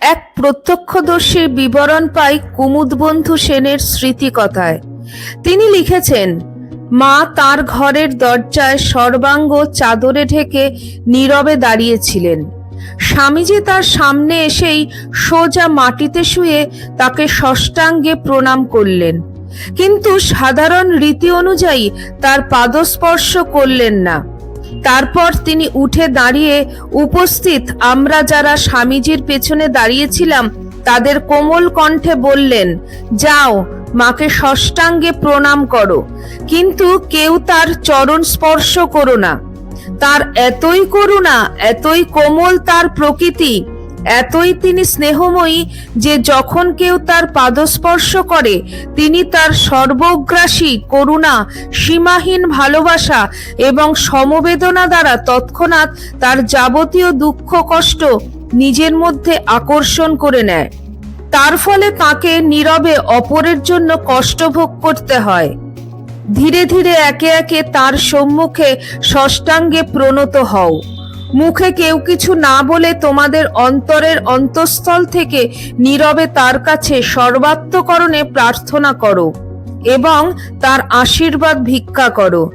এক প্রত্যক্ষদর্শীর বিবরণ পাই কুমুদবন্ধু সেনের স্মৃতিকথায়। তিনি লিখেছেন, মা তার ঘরের দরজায় সর্বাঙ্গ চাদরে ঢেকে নীরবে দাঁড়িয়েছিলেন। স্বামীজি তার সামনে এসেই সোজা মাটিতে শুয়ে তাকে ষষ্ঠাঙ্গে প্রণাম করলেন। কিন্তু সাধারণ রীতি অনুযায়ী তার পাদস্পর্শ করলেন না। তারপর তিনি উঠে দাঁড়িয়ে উপস্থিত, আমরা যারা স্বামীজির পেছনে দাঁড়িয়েছিলাম, তাদের কোমল কণ্ঠে বললেন, যাও, মাকে সষ্টাঙ্গে প্রণাম করো, কিন্তু কেউ তার চরণ স্পর্শ করো না। তার এতই করুণা, এতই কোমল তার প্রকৃতি এতই তিনি স্নেহময়ী যে যখন কেউ তার পাদস্পর্শ করে, তিনি তার সর্বগ্রাসী করুণা, সীমাহীন ভালোবাসা এবং সমবেদনা দ্বারা তৎক্ষণাৎ তার যাবতীয় দুঃখ, কষ্ট নিজের মধ্যে আকর্ষণ করে নেয়। তার ফলে তাকে নীরবে অপরের জন্য কষ্ট ভোগ করতে হয়। ধীরে ধীরে একে একে তার সম্মুখে ষষ্ঠাঙ্গে প্রণত হও। মুখে কেউ কিছু না বলে তোমাদের অন্তরের অন্তঃস্থল থেকে নীরবে তার কাছে সর্বাত্মকরণে প্রার্থনা করো এবং তার আশীর্বাদ ভিক্ষা করো।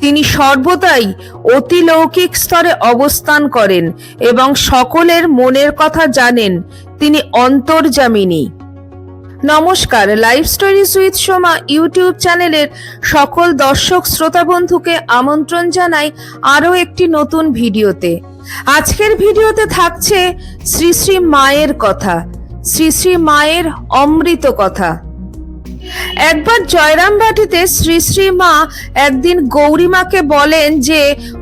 তিনি সর্বদাই অতিলৌকিক স্তরে অবস্থান করেন এবং সকলের মনের কথা জানেন। তিনি অন্তর্জামিনী নমস্কার live stories with Soma YouTube চ্যানেলের সকল দর্শক শ্রোতা বন্ধুকে আমন্ত্রণ জানাই আরও একটি নতুন ভিডিওতে। আজকের ভিডিওতে থাকছে শ্রী শ্রী মায়ের কথা, শ্রী শ্রী মায়ের অমৃত কথা। একবার জয়রামবাটিতে শ্রী শ্রী মা একদিন গৌরীমাকে বলেন যে,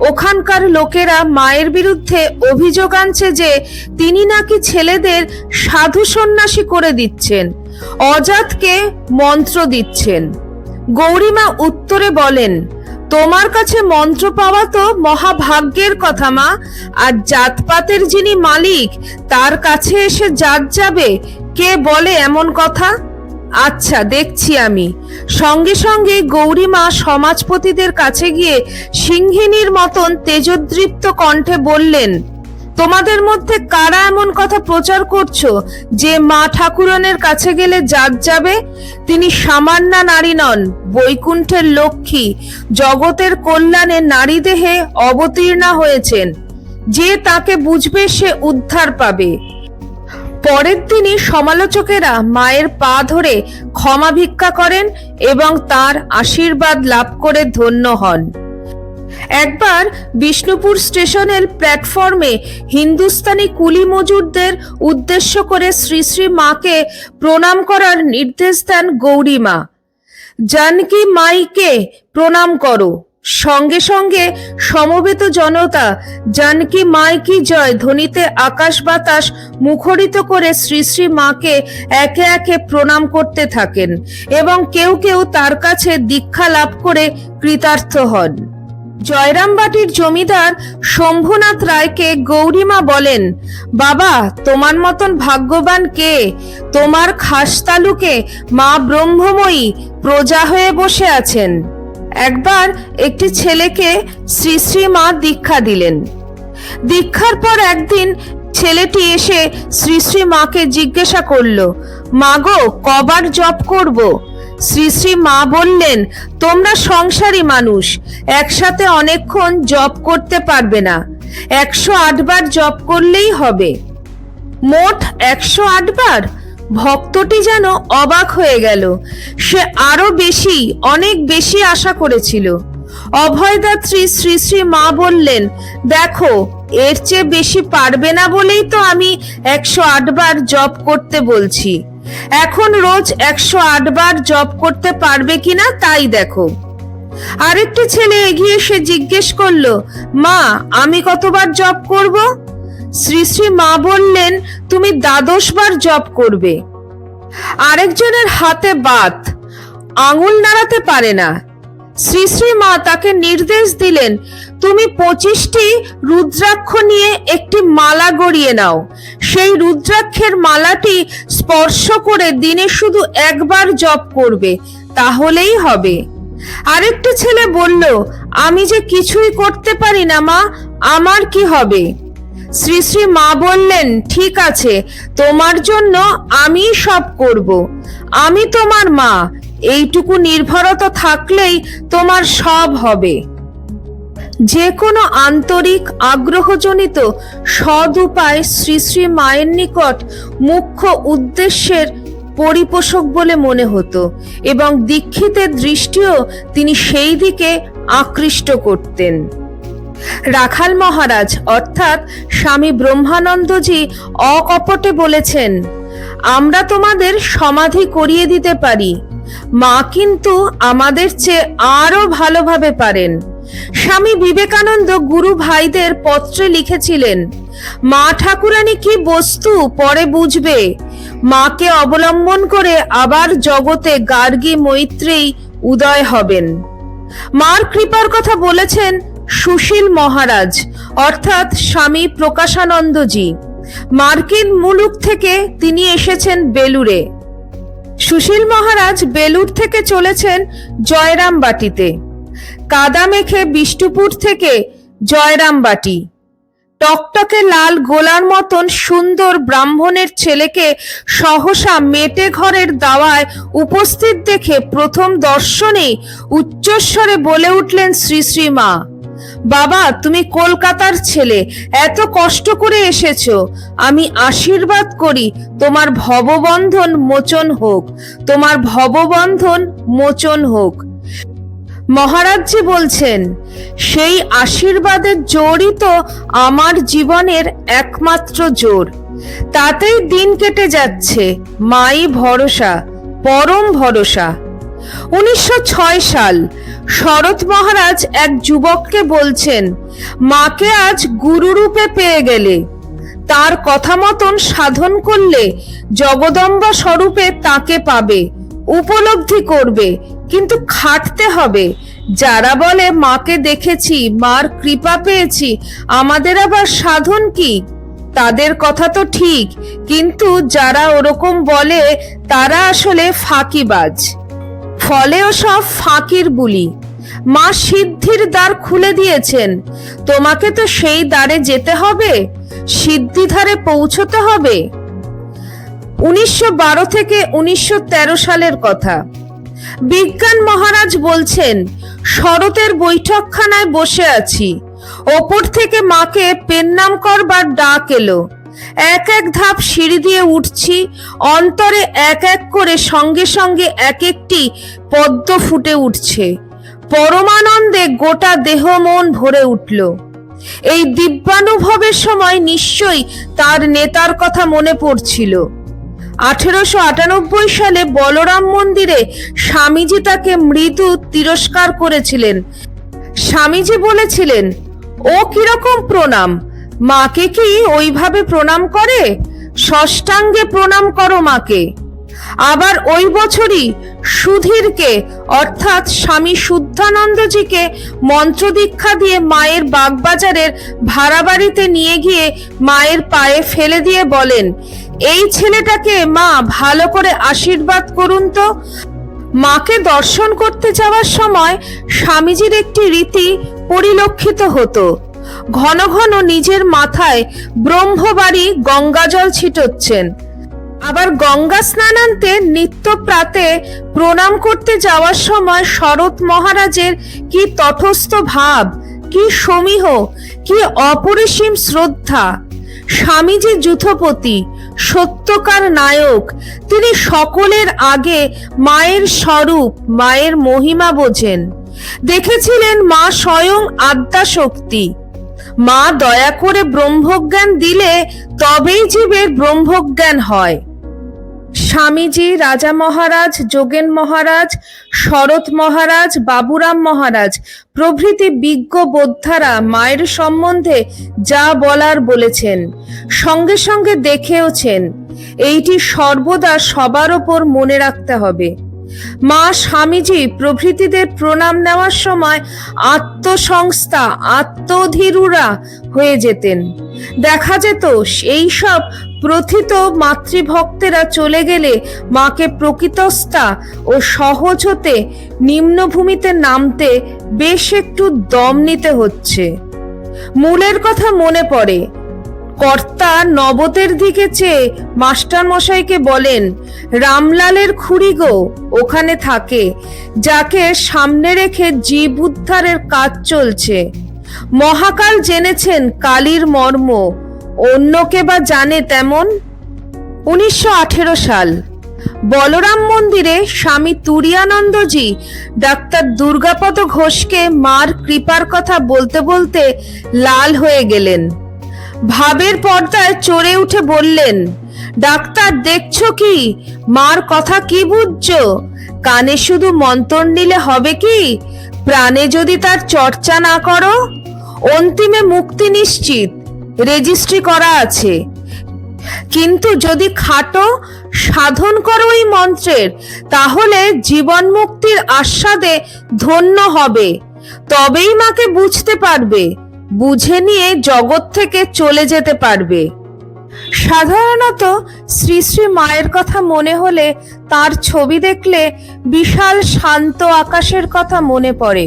ওখানকার লোকেরা মায়ের বিরুদ্ধে অভিযোগ আনছে যে, তিনি নাকি ছেলেদের সাধু সন্ন্যাসী করে দিচ্ছেন। অজাতকে মন্ত্র দিচ্ছেন। গৌরীমা উত্তরে বলেন, তোমার কাছে মন্ত্র পাওয়া তো মহাভাগ্যের কথা মা, আর জাতপাতের যিনি মালিক, তার কাছে এসে জাত যাবে, কে বলে এমন কথা? আচ্ছা দেখছি আমি। সঙ্গে সঙ্গে গৌরীমা সমাজপতিদের কাছে গিয়ে সিংহিনীর মতন তেজোদ্দীপ্ত কণ্ঠে বললেন তোমাদের মধ্যে কারা এমন কথা প্রচার করছ? যে মা ঠাকুরনের কাছে গেলে জাত যাবে? তিনি সামান্যা নারী নন, বৈকুণ্ঠের লক্ষ্মী। জগতের কল্যাণে নারী দেহে অবতীর্ণা হয়েছেন। যে তাকে বুঝবে সে উদ্ধার পাবে। পরের দিনই সমালোচকেরা মায়ের পা ধরে ক্ষমা ভিক্ষা করেন এবং তার আশীর্বাদ লাভ করে ধন্য হন। একবার বিষ্ণুপুর স্টেশনের প্ল্যাটফর্মে হিন্দুস্তানি কুলি মজুরদের উদ্দেশ্য করে শ্রী শ্রী মাকে প্রণাম করার নির্দেশ দেন গৌরীমা জানকি মাইকে প্রণাম করো। সঙ্গে সঙ্গে সমবেত জনতা জানকী মাইকি জয় ধ্বনিতে আকাশ বাতাস মুখরিত করে শ্রী শ্রী মাকে একে একে প্রণাম করতে থাকেন এবং কেউ কেউ তার কাছে দীক্ষা লাভ করে কৃতার্থ হন। জয়রামবাটির জমিদার শম্ভুনাথ রায়কে গৌরীমা বলেন, বাবা, তোমার মতন ভাগ্যবান কে? তোমার খাস তালুকে মা ব্রহ্মময়ী প্রজা হয়ে বসে আছেন। একবার একটি ছেলেকে শ্রী শ্রী মা দীক্ষা দিলেন। দীক্ষার পর একদিন ছেলেটি এসে শ্রী শ্রী মাকে জিজ্ঞাসা করল মাগো কবার জপ করব? শ্রী শ্রী মা বললেন, তোমরা সংসারী মানুষ, একসাথে অনেকক্ষণ জপ করতে পারবে না। একশো আটবার জপ করলেই হবে। মোট একশো আটবার ভক্তটি যেন অবাক হয়ে গেল। সে আরও বেশি, অনেক বেশি আশা করেছিল। অভয়দাত্রী শ্রী শ্রী মা বললেন, দেখো, এর চেয়ে বেশি পারবে না বলেই তো আমি একশো আটবার জপ করতে বলছি। এখন রোজ একশো আটবার জপ করতে পারবে কিনা তাই দেখো। আরেকটি ছেলে এগিয়ে সে জিজ্ঞেস করল, মা, আমি কতবার জব করব? শ্রী শ্রী মা বললেন, তুমি দ্বাদশ বার জপ করবে। আরেকজনের হাতে বাত, আঙুল নাড়াতে পারে না। শ্রী শ্রী মা তাকে নির্দেশ দিলেন, তুমি পঁচিশটি রুদ্রাক্ষ নিয়ে একটি মালা গড়িয়ে নাও। সেই রুদ্রাক্ষের মালাটি স্পর্শ করে দিনে শুধু একবার জপ করবে, তাহলেই হবে। আরেকটি ছেলে বলল, আমি যে কিছুই করতে পারি না মা, আমার কি হবে? শ্রী শ্রী মা বললেন, ঠিক আছে, তোমার জন্য আমি সব করব। আমি তোমার মা এইটুকু নির্ভরতা থাকলেই তোমার সব হবে। যে কোনো আন্তরিক আগ্রহজনিত সদ উপায় শ্রী শ্রী মায়ের নিকট মুখ্য উদ্দেশ্যের পরিপোষক বলে মনে হতো এবং দীক্ষিতের দৃষ্টিও তিনি সেই দিকে আকৃষ্ট করতেন। রাখাল মহারাজ, অর্থাৎ স্বামী ব্রহ্মানন্দজি অকপটে বলেছেন, আমরা তোমাদের সমাধি করিয়ে দিতে পারি। মা কিন্তু আমাদের চেয়ে আরও ভালোভাবে পারেন। স্বামী বিবেকানন্দ গুরু ভাইদের পত্রে লিখেছিলেন, মা ঠাকুরানী কি বস্তু পরে বুঝবে? মাকে অবলম্বন করে আবার জগতে গার্গী মৈত্রেয়ী উদয় হবেন। মার কৃপার কথা বলেছেন সুশীল মহারাজ, অর্থাৎ স্বামী প্রকাশানন্দজি। মার্কিন মুলুক থেকে তিনি এসেছেন বেলুরে সুশীল মহারাজ বেলুর থেকে চলেছেন জয়রামবাটিতে। কাদা মেখে বিষ্ণুপুর থেকে জয়রামবাটি। টকটকে লাল গোলার মতন সুন্দর ব্রাহ্মণের ছেলেকে সহসা মেটে ঘরের দাওয়ায় উপস্থিত দেখে প্রথম দর্শনে উচ্চস্বরে বলে উঠলেন শ্রী শ্রী মা। বাবা, তুমি কলকাতার ছেলে, এত কষ্ট করে এসেছ। আমি আশীর্বাদ করি, তোমার ভববন্ধন মোচন হোক, তোমার ভববন্ধন মোচন হোক। মহারাজজি বলছেন, সেই আশীর্বাদের জোরই তো আমার জীবনের একমাত্র জোর। তাতেই দিন কেটে যাচ্ছে, মাই ভরসা, পরম ভরসা। উনিশশো ছয় সাল শরৎ মহারাজ এক যুবককে বলছেন, মাকে আজ গুরুরূপে পেয়ে গেলে। তার কথা মতন সাধন করলে জগদম্বা স্বরূপে তাকে পাবে, উপলব্ধি করবে, কিন্তু খাটতে হবে। যারা বলে, মাকে দেখেছি, মার কৃপা পেয়েছি, আমাদের আবার সাধন কি? তাদের কথা তো ঠিক, কিন্তু যারা ওরকম বলে, তারা আসলে ফাঁকিবাজ। ফলেও সব ফাঁকির বুলি। মা সিদ্ধির দ্বার খুলে দিয়েছেন, তোমাকে তো সেই দ্বারে যেতে হবে, সিদ্ধিধারে পৌঁছতে হবে। উনিশশো বারো থেকে উনিশশো তেরো সালের কথা। বিজ্ঞান মহারাজ বলছেন, শরতের বৈঠকখানায় বসে আছি, ওপর থেকে মাকে পেন নাম করবার ডাক এলো। এক এক ধাপ সিঁড়ি দিয়ে উঠছি, অন্তরে এক এক করে সঙ্গে সঙ্গে এক একটি পদ্ম ফুটে উঠছে। পরমানন্দে গোটা দেহ মন ভরে উঠল। এই দিব্যানুভবের সময় নিশ্চয়ই তার নেতার কথা মনে পড়ছিল। আঠেরোশো আটানব্বই সালে বলরাম মন্দিরে স্বামীজি তাকে মৃদু তিরস্কার করেছিলেন। স্বামীজি বলেছিলেন, ও কীরকম প্রণাম মাকে কি ওইভাবে প্রণাম করে? ষষ্ঠাঙ্গে প্রণাম করো মাকে। আবার ওই বছরই সুধীরকে, অর্থাৎ স্বামী শুদ্ধানন্দজিকে মন্ত্র দীক্ষা দিয়ে মায়ের বাগবাজারের ভাড়া বাড়িতে নিয়ে গিয়ে মায়ের পায়ে ফেলে দিয়ে বলেন, এই ছেলেটাকে মা ভালো করে আশীর্বাদ করুন তো। মাকে দর্শন করতে যাওয়ার সময় স্বামীজির একটি রীতি পরিলক্ষিত হতো। ঘন ঘন নিজের মাথায় ব্রহ্মবাড়ি গঙ্গাজল ছিটোচ্ছেন। আবার গঙ্গা স্নানান্তে নিত্য প্রাতে প্রণাম করতে যাওয়ার সময় শরৎ মহারাজের কি তটস্থ ভাব, কি সমীহ, কি অপরিসীম শ্রদ্ধা। স্বামীজি যুথপতি, সত্যকার নায়ক, তিনি সকলের আগে মায়ের স্বরূপ, মায়ের মহিমা বোঝেন। দেখেছিলেন মা স্বয়ং আদ্যা শক্তি মা দয়া করে ব্রহ্মজ্ঞান দিলে তবেই জীবের ব্রহ্মজ্ঞান হয়। স্বামীজি, রাজা মহারাজ, যোগেন মহারাজ, শরৎ মহারাজ, বাবুরাম মহারাজ, প্রভৃতি বিজ্ঞ বোদ্ধারা মায়ের সম্বন্ধে যা বলার বলেছেন, সঙ্গে সঙ্গে দেখেওছেন। এইটি সর্বদা সবার ওপর মনে রাখতে হবে। মা স্বামীজি প্রভৃতিদের প্রণাম নেওয়ার সময় আত্মসংস্থা, আত্মধীরুরা হয়ে যেতেন। দেখা যেত সেই সব প্রথিত মাতৃভক্তেরা চলে গেলে মাকে প্রকৃতস্থা ও সহজ হতে নিম্নভূমিতে নামতে বেশ একটু দম নিতে হচ্ছে। মূলের কথা মনে পড়ে কর্তা নবতের দিকে চেয়ে মাস্টার মশাইকে বলেন, রামলালের খুড়ি গো, ওখানে থাকে, যাকে সামনে রেখে জীব উদ্ধারের কাজ চলছে। মহাকাল জেনেছেন কালীর মর্ম, অন্যকে বা জানে তেমন? উনিশশো আঠেরো সাল। বলরাম মন্দিরে স্বামী তুরিয়ানন্দজি ডাক্তার দুর্গাপদ ঘোষকে মার কৃপার কথা বলতে বলতে লাল হয়ে গেলেন। ভাবের পর্দায় চড়ে উঠে বললেন, ডাক্তার, দেখছ কি? মার কথা কি বুঝছ? কানে শুধু মন্তর নিলে হবে কি? প্রাণে যদি তার চর্চা না করো, অন্তিমে মুক্তি নিশ্চিত, রেজিস্ট্রি করা আছে। কিন্তু যদি খাটো, সাধন করো ওই মন্ত্রের, তাহলে জীবন মুক্তির আস্বাদে ধন্য হবে। তবেই মাকে বুঝতে পারবে। বুঝে নিয়ে জগৎ থেকে চলে যেতে পারবে। সাধারণত শ্রী শ্রী মায়ের কথা মনে হলে তার ছবি দেখলে বিশাল শান্ত আকাশের কথা মনে পড়ে।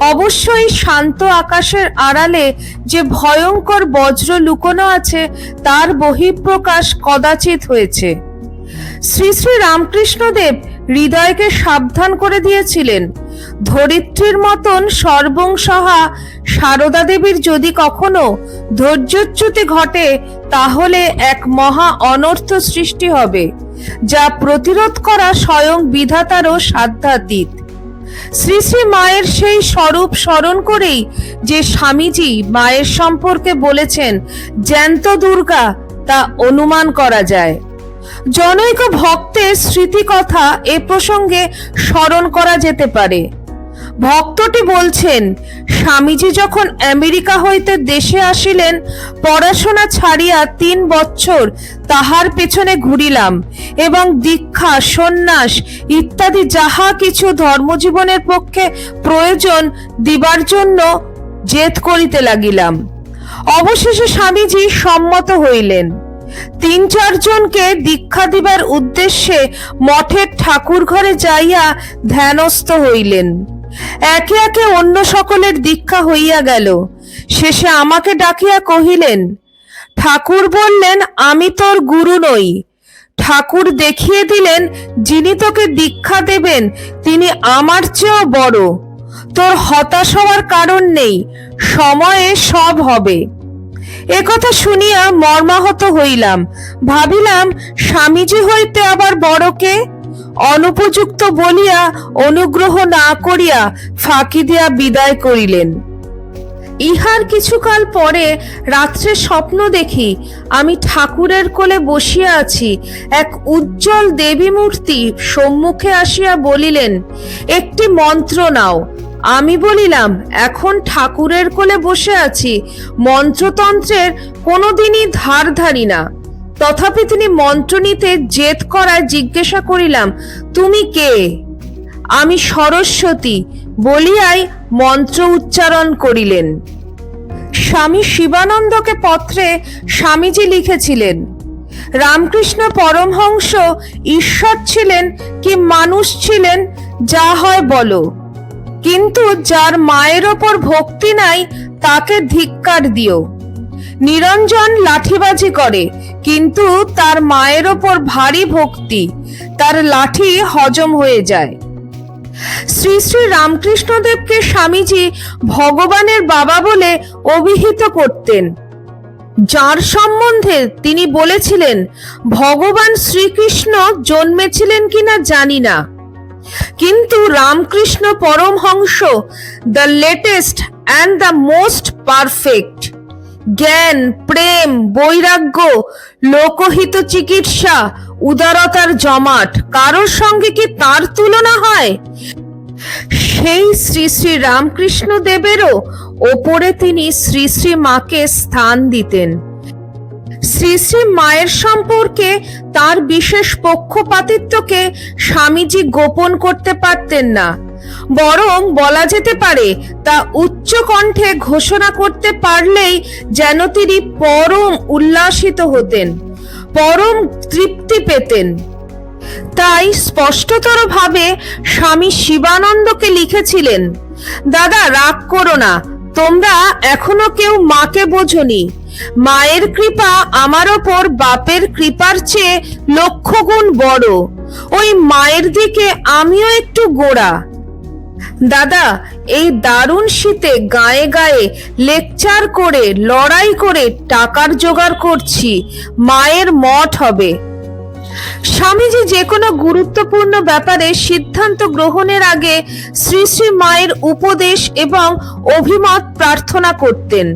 অবশ্যই শান্ত আকাশের আড়ালে যে ভয়ঙ্কর বজ্র লুকোনো আছে তার বহিঃপ্রকাশ কদাচিৎ হয়েছে। শ্রী শ্রী রামকৃষ্ণদেব হৃদয়কে সাবধান করে দিয়েছিলেন। ধরিত্রীর মতন সর্বংসহা সারদা দেবীর যদি কখনো ধৈর্যচ্যুতি ঘটে, তাহলে এক মহা অনর্থ সৃষ্টি হবে, যা প্রতিরোধ করা স্বয়ং বিধাতারও সাধ্যাতীত। শ্রী শ্রী মায়ের সেই স্বরূপ স্মরণ করেই যে স্বামীজি মায়ের সম্পর্কে বলেছেন, জ্যান্ত দুর্গা, তা অনুমান করা যায়। জনৈক ভক্তের স্মৃতিকথা এ প্রসঙ্গে স্মরণ করা যেতে পারে। ভক্তটি বলছেন, স্বামীজি যখন আমেরিকা হইতে দেশে আসিলেন, পড়াশোনা ছাড়িয়া তিন বছর তাহার পেছনে ঘুরিলাম এবং দীক্ষা, সন্ন্যাস ইত্যাদি যাহা কিছু ধর্মজীবনের পক্ষে প্রয়োজন দিবার জন্য জেদ করিতে লাগিলাম। অবশেষে স্বামীজি সম্মত হইলেন। তিন চারজনকে দীক্ষা দিবার উদ্দেশ্যে মঠের ঠাকুর ঘরে যাইয়া ধ্যানস্থ হইলেন। একে একে অন্য সকলের দীক্ষা হইয়া গেল। শেষে আমাকে ডাকিয়া কহিলেন, ঠাকুর বললেন, আমি তোর গুরু নই। ঠাকুর দেখিয়ে দিলেন, যিনি তোকে দীক্ষা দেবেন, তিনি আমার চেয়েও বড়। তোর হতাশ হওয়ার কারণ নেই, সময়ে সব হবে। একথা শুনিয়া মর্মাহত হইলাম। ভাবিলাম, স্বামীজি হইতে আবার বড়কে অনুপযুক্ত বলিয়া অনুগ্রহ না করিয়া ফাঁকি দিয়া বিদায় করিলেন। ইহার কিছুকাল পরে রাত্রে স্বপ্ন দেখি, আমি ঠাকুরের কোলে বসিয়া আছি, এক উজ্জ্বল দেবী মূর্তি সম্মুখে আসিয়া বলিলেন, একটি মন্ত্র নাও। আমি বলিলাম, এখন ঠাকুরের কোলে বসে আছি, মন্ত্রতন্ত্রের কোনোদিনই ধার ধারি না। তথাপি তিনি মন্ত্র নিতে জেদ করায় জিজ্ঞাসা করিলাম, তুমি কে? আমি সরস্বতী বলিয়াই মন্ত্র উচ্চারণ করিলেন। স্বামী শিবানন্দকে পত্রে স্বামীজি লিখেছিলেন, রামকৃষ্ণ পরমহংস ঈশ্বর ছিলেন কি মানুষ ছিলেন, যা হয় বলো। কিন্তু যার মায়ের ওপর ভক্তি নাই, তাকে ধিক্কার দিও। নিরঞ্জন লাঠিবাজি করে, কিন্তু তার মায়ের ওপর ভারী ভক্তি, তার লাঠি হজম হয়ে যায়। শ্রী শ্রী রামকৃষ্ণদেবকে স্বামীজি ভগবানের বাবা বলে অভিহিত করতেন। যার সম্বন্ধে তিনি বলেছিলেন, ভগবান শ্রীকৃষ্ণ জন্মেছিলেন কিনা জানি না। কিন্তু Ramakrishna Paramahamsa the latest and the most perfect জ্ঞান, প্রেম, বৈরাগ্য, লোকহিত চিকিৎসা, উদারতার জমাট, কারোর সঙ্গে কি তার তুলনা হয়? সেই শ্রী শ্রী রামকৃষ্ণ দেবেরও ওপরে তিনি শ্রী শ্রী মাকে স্থান দিতেন। শ্রী শ্রী মায়ের সম্পর্কে তার বিশেষ পক্ষপাতিত্বকে স্বামীজি গোপন করতে পারতেন না। বরং বলা যেতে পারে, তা উচ্চ কণ্ঠে ঘোষণা করতে পারলেই যেন তিনি পরম উল্লাসিত হতেন, পরম তৃপ্তি পেতেন। তাই স্পষ্টতর ভাবে স্বামী শিবানন্দকে লিখেছিলেন, দাদা, রাগ করো না, তোমরা এখনও কেউ মাকে বোঝনি। মায়ের কৃপা আমার ওপর, বাপের কৃপার চেয়ে লক্ষ গুণ বড়। ওই মায়ের দিকে আমিও একটু গোড়া। দাদা, এই দারুণ শীতে গায়ে গায়ে লেকচার করে, লড়াই করে টাকার জোগাড় করছি। মায়ের মঠ হবে। স্বামীজি যে কোনো গুরুত্বপূর্ণ ব্যাপারে সিদ্ধান্ত গ্রহণের আগে শ্রী শ্রী মায়ের উপদেশ এবং অভিমত প্রার্থনা করতেন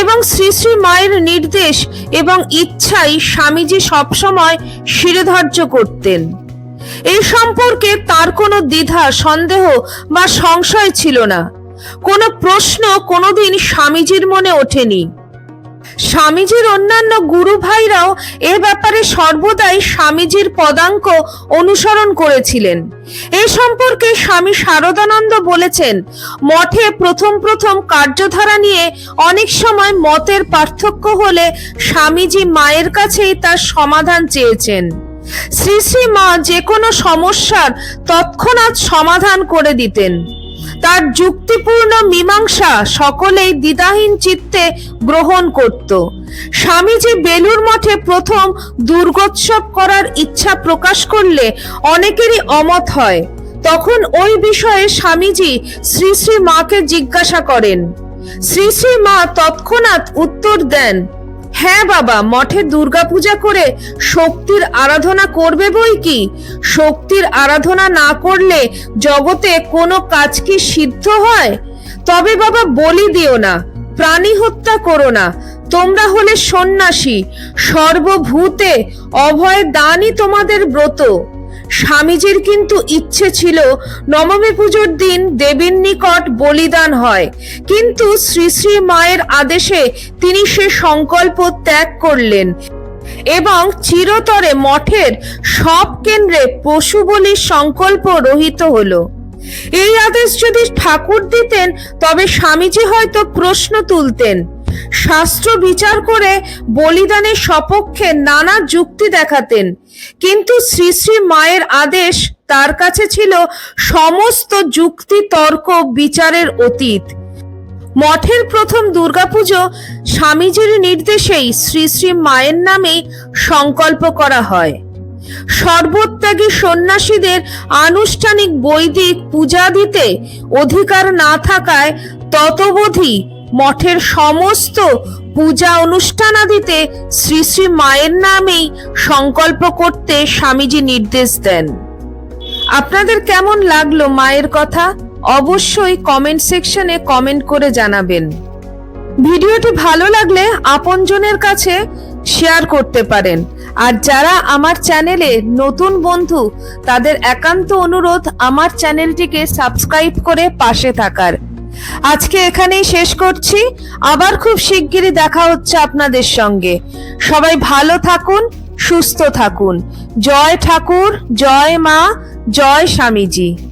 এবং শ্রী শ্রী মায়ের নির্দেশ এবং ইচ্ছাই স্বামীজি সবসময় শিরোধার্য করতেন। এই সম্পর্কে তার কোনো দ্বিধা, সন্দেহ বা সংশয় ছিল না। কোনো প্রশ্ন কোনোদিন স্বামীজির মনে ওঠেনি। স্বামীজির অন্যান্য গুরু ভাইরাও এ ব্যাপারে সর্বদাই স্বামীজির পদাঙ্ক অনুসরণ করেছিলেন। এ সম্পর্কে স্বামী শারদানন্দ বলেছেন, মঠে প্রথম প্রথম কার্যধারা নিয়ে অনেক সময় মতের পার্থক্য হলে স্বামীজি মায়ের কাছেই তার সমাধান চেয়েছেন। শ্রী শ্রী মা যে কোনো সমস্যার তৎক্ষণাৎ সমাধান করে দিতেন। তার যুক্তিপূর্ণ মীমাংসা সকলেই দ্বিধাহীন চিত্তে গ্রহণ করত। স্বামীজি বেলুর মঠে প্রথম দুর্গোৎসব করার ইচ্ছা প্রকাশ করলে অনেকেরই অমত হয়। তখন ওই বিষয়ে স্বামীজি শ্রী শ্রী মাকে জিজ্ঞাসা করেন। শ্রী শ্রী মা তৎক্ষণাৎ উত্তর দেন হ্যাঁ বাবা, মঠে দুর্গাপূজা করে শক্তির আরাধনা করবে বই কি? শক্তির আরাধনা না করলে জগতে কোনো কাজ কি সিদ্ধ হয়? তবে বাবা বলি দিও না, প্রাণী হত্যা করো না, তোমরা হলে সন্ন্যাসী, সর্বভূতে অভয় দানই তোমাদের ব্রত। স্বামীজির কিন্তু ইচ্ছে ছিল নবমী পুজোর দিন দেবীর নিকট বলিদান হয়। কিন্তু শ্রী শ্রী মায়ের আদেশে তিনি সে সংকল্প ত্যাগ করলেন এবং চিরতরে মঠের সব কেন্দ্রে পশু বলির সংকল্প রহিত হলো। এই আদেশ যদি ঠাকুর দিতেন, তবে স্বামীজি হয়তো প্রশ্ন তুলতেন। শাস্ত্র বিচার করে বলিদানের সপক্ষে নানা যুক্তি দেখাতেন। কিন্তু শ্রী শ্রী মায়ের আদেশ তার কাছে ছিল সমস্ত যুক্তি তর্ক বিচারের অতীত। মঠের প্রথম দুর্গাপুজো স্বামীজির নির্দেশেই শ্রী শ্রী মায়ের নামে সংকল্প করা হয়। সর্বত্যাগী সন্ন্যাসীদের আনুষ্ঠানিক বৈদিক পূজা দিতে অধিকার না থাকায় ততবধি মঠের সমস্ত পূজা অনুষ্ঠানাদিতে শ্রী শ্রী মায়ের নামেই সংকল্প করতে স্বামীজি নির্দেশ দেন। আপনাদের কেমন লাগল মায়ের কথা? অবশ্যই কমেন্ট সেকশনে কমেন্ট করে জানাবেন। ভিডিওটি ভালো লাগলে আপনজনের কাছে শেয়ার করতে পারেন। আর যারা আমার চ্যানেলে নতুন বন্ধু, তাদের একান্ত অনুরোধ আমার চ্যানেলটিকে সাবস্ক্রাইব করে পাশে থাকার। আজকে এখানেই শেষ করছি। আবার খুব শিগগিরই দেখা হচ্ছে আপনাদের সঙ্গে। সবাই ভালো থাকুন, সুস্থ থাকুন। জয় ঠাকুর, জয় মা, জয় স্বামীজি।